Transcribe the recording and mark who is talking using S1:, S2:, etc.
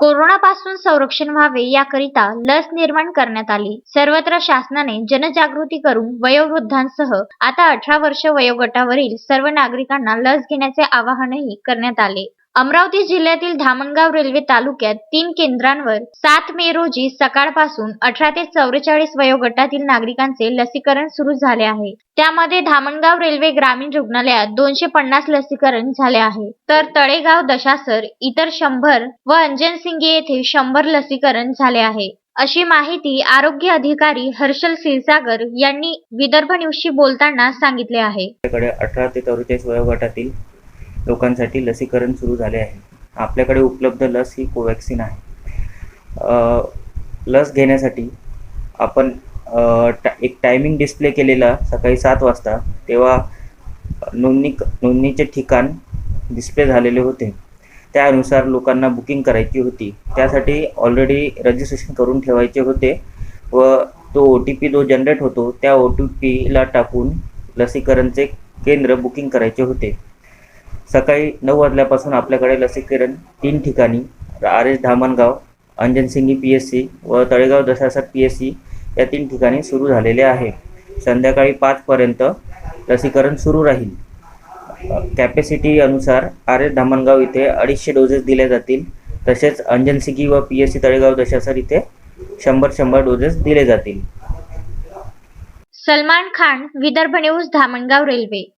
S1: कोरोनापासून संरक्षण व्हावे याकरिता लस निर्माण करण्यात आली. सर्वत्र शासनाने जनजागृती करून वयोवृद्धांसह आता अठरा वर्ष वयोगटावरील सर्व नागरिकांना लस घेण्याचे आवाहनही करण्यात आले. अमरावती जिल्ह्यातील धामणगाव रेल्वे तालुक्यात तीन केंद्रांवर सात मे रोजी सकाळपासून अठरा ते चौवेचाळीस वयोगटातील नागरिकांचे लसीकरण सुरू झाले आहे. त्यामध्ये धामणगाव रेल्वे ग्रामीण रुग्णालयात दोनशे पन्नास लसीकरण झाले आहे. तर तळेगाव दशासर इतर शंभर व अंजनसिंगी येथे शंभर लसीकरण झाले आहे. अशी माहिती आरोग्य अधिकारी हर्षल क्षीरसागर यांनी विदर्भ न्यूजशी बोलताना सांगितले आहे.
S2: अठरा ते चौवेचाळीस वयोगटातील लोकांसाठी लसीकरण सुरू झाले आहे. आपल्याकडे उपलब्ध लस ही कोवॅक्सिन आहे. लस घेण्यासाठी आपण टा एक टायमिंग डिस्प्ले केलेला सकाळी सात वाजता तेव्हा नोंदणी नोंदणीचे ठिकाण डिस्प्ले झालेले होते. त्यानुसार लोकांना बुकिंग करायची होती. त्यासाठी ऑलरेडी रजिस्ट्रेशन करून ठेवायचे होते व तो ओ टी पी जो जनरेट होतो त्या ओ टी पीला टाकून लसीकरणचे केंद्र बुकिंग करायचे होते. सकाळी नऊ वाजल्यापासून आपल्याकडे लसीकरण तीन ठिकाणी. R S Dhamangaon Anjansingi P S C व Talegaon Dashasar P S C या तीन ठिकाणी सुरू झालेले आहे. संध्याकाळी पाचपर्यंत लसीकरण सुरू राहील. कॅपॅसिटी अनुसार आर एस धामणगाव इथे अडीचशे डोजेस दिले जातील. तसेच अंजनसिंगी व P S C Talegaon Dashasar इथे शंभर शंभर डोजेस दिले जातील.
S1: Salman Khan Vidarbha news Dhamangaon railway.